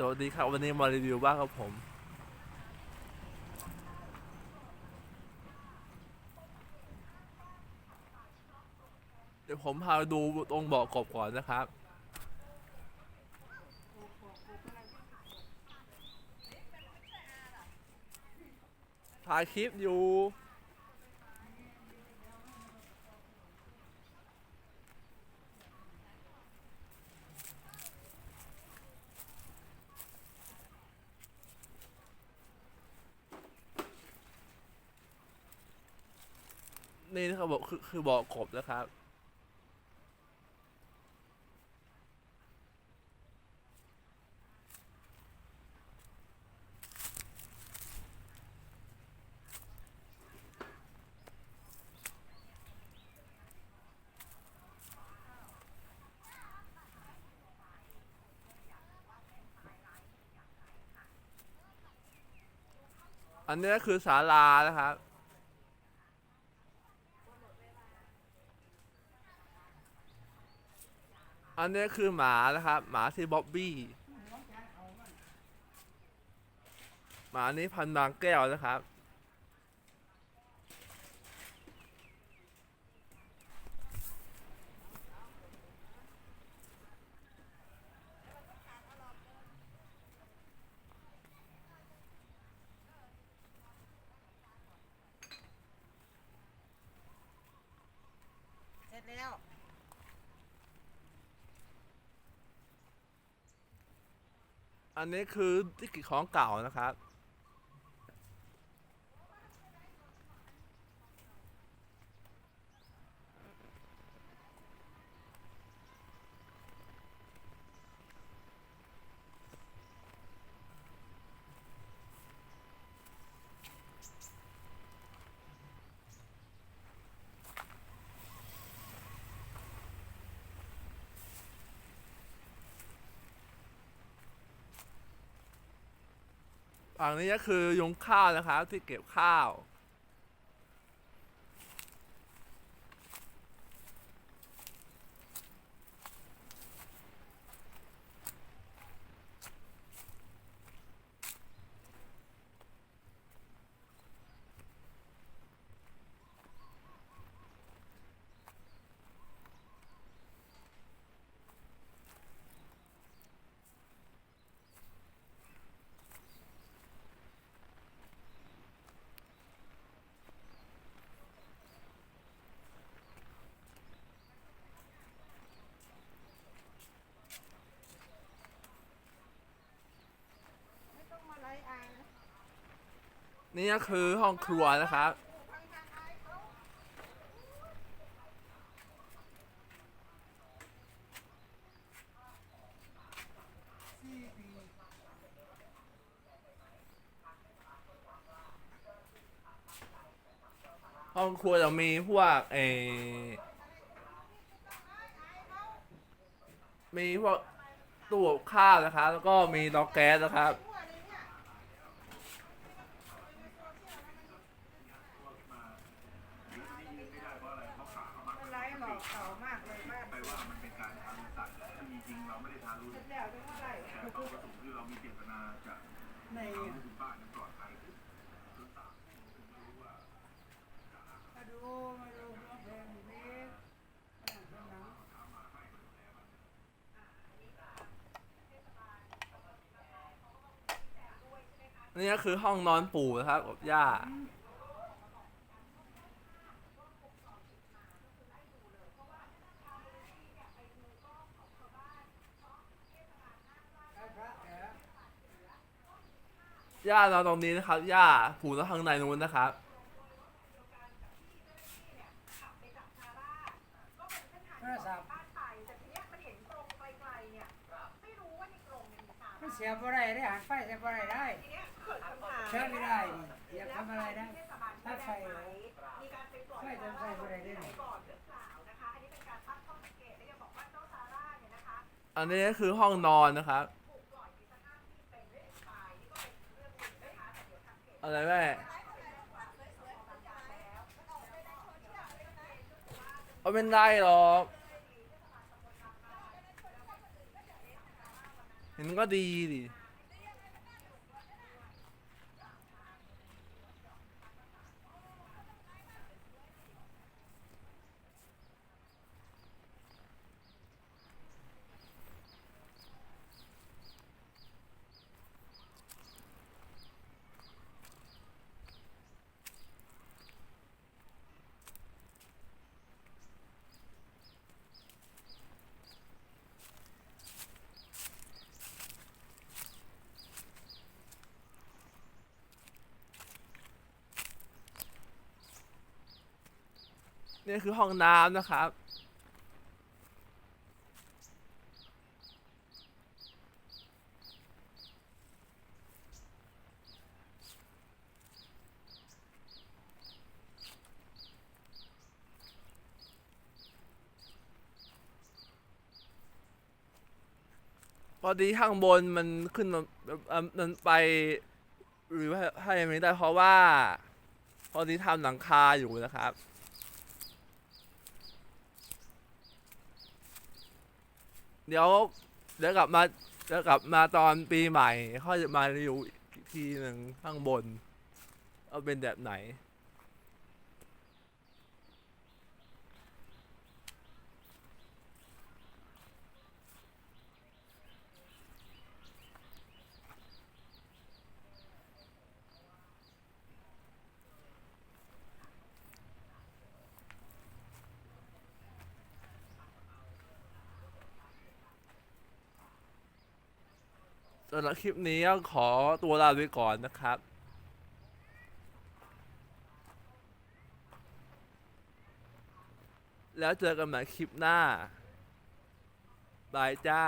สวัสดีครับวันนี้มารีวิวบ้างครับผม เดี๋ยวผมพาดูตรงบ่อกบก่อนนะครับ ถ่ายคลิปอยู่ นี่นะครับบอกคือคือบอกบนะครับ อันนี้คือศาลานะครับ อันนี้คือหมานะครับหมาที่บ๊อบบี้หมานี้พันบางแก้วนะครับ เสร็จแล้ว อันนี้คือที่กิจของเก่านะครับ ฝั่งนี้ก็คือยุงข้าวนะครับที่เก็บข้าว ไม่ต้องมาไล่อายนะ นี่ก็คือห้องครัวนะครับ ห้องครัวจะมีพวกเอมีพวกตู้กับข้าวนะครับ แล้วก็มีเตาแก๊สนะครับ ทั่วเลยเนี่ย ไม่ไล่หรอกเก่ามากเลยบ้าน ไปว่ามันเป็นการทารุณสัตว์ถ้ามีจริงเรา ไม่ได้ทารุณเสร็จแล้วจะมาไล่แต่ควาประสงค์คือเรามีเจตนาจะในทำให้คุณป้านั้นปลอดภัยจนตามผมไม่รู้ว่ามาดูมาดูมาแพงอยู่นี่ฝรั่งฝรั่งนี่ก็คือห้องนอนปู่นะครับกับย่า ได้พระเหรอ ย่านอนตรงนี้นะครับ ย่าปู่นอนทางในนู้นนะครับโทรศัพท์บ้านไปแต่ทีเนี้ยมันเห็นตรงไกลๆเนี่ยไม่รู้ว่าในกรงเนี่ยมีสารมันเสียบอะไรได้หันไฟเสียบอะไรได้ทีเนี้ยเกิดคำถามเชิญไม่ได้นี่เสียบทำอะไรได้เทศบาลถ้าไฟได้ไหมมีการไปปล่อยไฟจะไฟอะไรได้ไหนก่อนหรือเปล่านะคะอันนี้เป็นการตั้งข้อสังเกตและยังบอกว่าเจ้าซาร่าเนี่ยนะคะอันนี้ก็คือห้องนอนนะครับ อะไรแม่เอาเป็นได้หรอ เห็นก็ดีดิ นี่คือห้องน้ำนะครับ พอดีข้างบนมันขึ้นมามันไปหรือว่าให้ไม่ได้เพราะว่า พอดีทำหลังคาอยู่นะครับ เดี๋ยวเดี๋ยวกลับมาเดี๋ยวกลับมาตอนปีใหม่ ค่อยจะมาอยู่อีกทีหนึ่งข้างบนเอาเป็นแบบไหน สำหรับคลิปนี้ก็ขอตัวลาไปก่อนนะครับ แล้วเจอกันใหม่คลิปหน้า บายจ้า